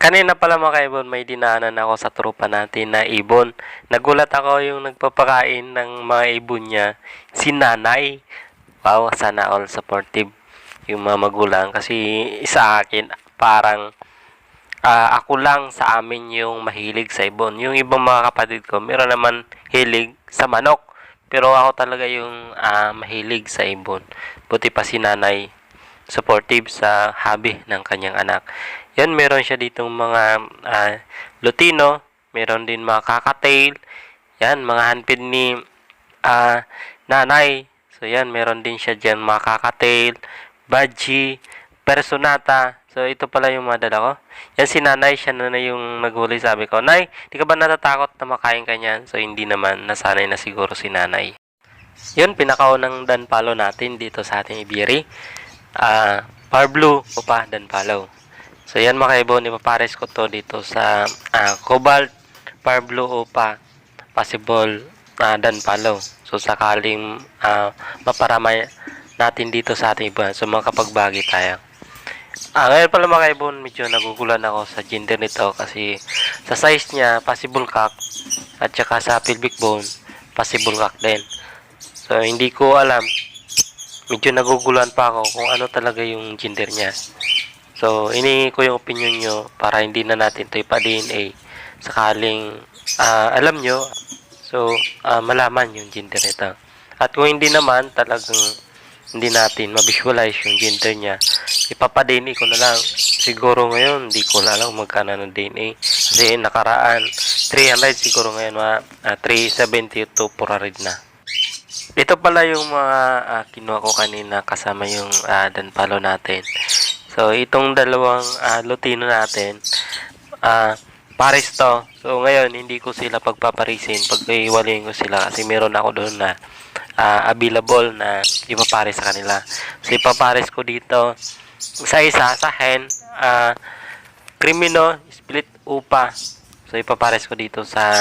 Kanina pala mga kaibon, may dinaanan ako sa tropa natin na ibon. Nagulat ako yung nagpapakain ng mga ibon niya, si nanay. Wow, sana all supportive yung mga magulang. Kasi sa akin, parang ah, ako lang sa amin yung mahilig sa ibon. Yung ibang mga kapatid ko, meron naman hilig sa manok. Pero ako talaga yung ah, mahilig sa ibon. Buti pa si nanay supportive sa hobby ng kanyang anak. Yan, meron siya ditong mga ah, Lutino, meron din mga kakatail, yan, mga handpid ni ah, nanay. So yan, meron din siya dyan mga kakatail, Badgie, Personata. So ito pala yung mga dala ko. Yan si nanay, siya na, na yung naghuli sabi ko, Nay, di ka ba natatakot na makain ka niyan? So hindi naman, nasanay na siguro si nanay. Yun, pinakaunang danpalo natin dito sa ating ibiri. Ah, Par Blue o pa danpalo. So yan mga kaibon, ipapares ko to dito sa ah, Cobalt Par Blue o pa possible ah, danpalo. So sakaling ah, maparamay natin dito sa ating iba. So makapagbagi tayo. Ah, ngayon pala mga kaibon, medyo nagugulan ako sa gender nito kasi sa size niya, possible cock at saka sa pelvic bone, possible cock din. So, hindi ko alam. Medyo naguguluhan pa ako kung ano talaga yung gender niya. So, ini ko yung opinion nyo para hindi na natin ito ipa-DNA sakaling ah, alam nyo. So, ah, malaman yung gender nito. At kung hindi naman, talagang hindi natin ma-visualize yung gender niya, ipapa-DNA ko na lang. Siguro ngayon, hindi ko na alam magkano ng DNA. Kasi nakaraan, 300 siguro ngayon, mga ah, 370 to 400 na. Ito pala yung mga ah, kinuha ko kanina kasama yung uh, danpalo natin. So, itong dalawang ah, lutino natin, ah pares to. So, ngayon, hindi ko sila pagpaparisin. Pagkaiwalayin ko sila kasi meron ako doon na ah, available na ipapares sa kanila. So, ipapares ko dito sa isa, sa hen, ah, Crimino, split upa. So, ipapares ko dito sa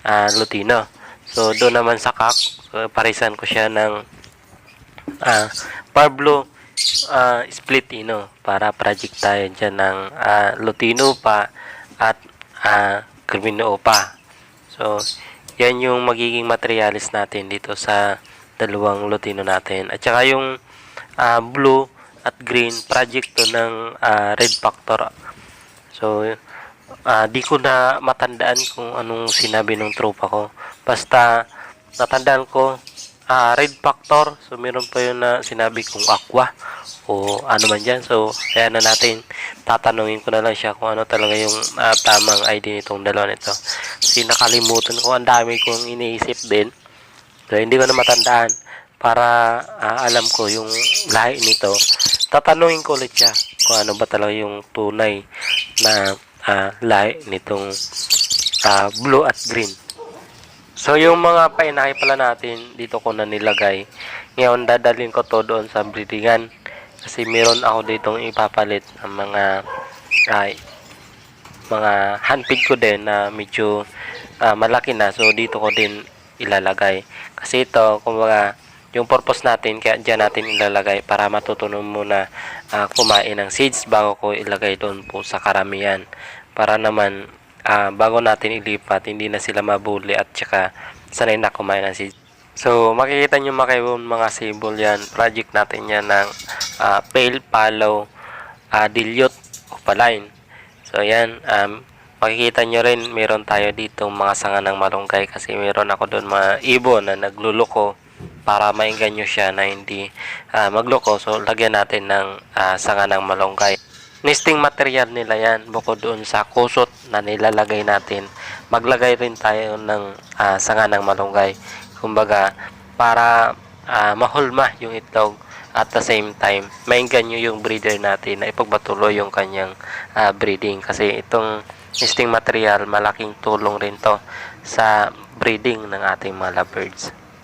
ah, lutino. So, doon naman sa kak, so, parisan ko siya ng ah Pablo ah, split ino para project tayo dyan ng ah, Lutino pa at ah, Crimino pa. So, yan yung magiging materialis natin dito sa dalawang Lutino natin. At saka yung ah, blue at green project ng ah, Red Factor. So, ah, di ko na matandaan kung anong sinabi ng tropa ko. Basta, natandaan ko, ah, red factor. So, meron pa yun na sinabi kong aqua o ano man dyan. So, kaya na natin, tatanungin ko na lang siya kung ano talaga yung ah, tamang ID nitong dalawa nito. Kasi nakalimutan ko, ang dami kong iniisip din. So, hindi ko na matandaan para ah, alam ko yung lahi nito. Tatanungin ko ulit siya kung ano ba talaga yung tunay na ah, lahi nitong ah, blue at green. So, yung mga painaki pala natin, dito ko na nilagay. Ngayon, dadalhin ko to doon sa breedingan. Kasi meron ako ditong ipapalit ng mga ay, mga handpid ko din na medyo ah, malaki na. So, dito ko din ilalagay. Kasi ito, kumbaga, yung purpose natin, kaya dyan natin ilalagay para matutunan muna ah, kumain ng seeds bago ko ilagay doon po sa karamihan. Para naman, ah, bago natin ilipat, hindi na sila mabuli at saka sanay na kumain ng seeds. So, makikita nyo mga kaibon, mga sable yan. Project natin yan ng ah, pale palo uh, dilute opaline. So, yan. Um, makikita nyo rin, meron tayo dito mga sanga ng malunggay kasi meron ako doon mga ibon na nagluluko para maingganyo siya na hindi ah, magloko. So, lagyan natin ng ah, sanga ng malunggay. Nesting material nila yan bukod doon sa kusot na nilalagay natin. Maglagay rin tayo ng ah, sanga ng malunggay. Kumbaga, para ah, mahulma yung itlog at the same time, maingganyo yung breeder natin na ipagpatuloy yung kanyang ah, breeding. Kasi itong nesting material, malaking tulong rin to sa breeding ng ating mga lovebirds.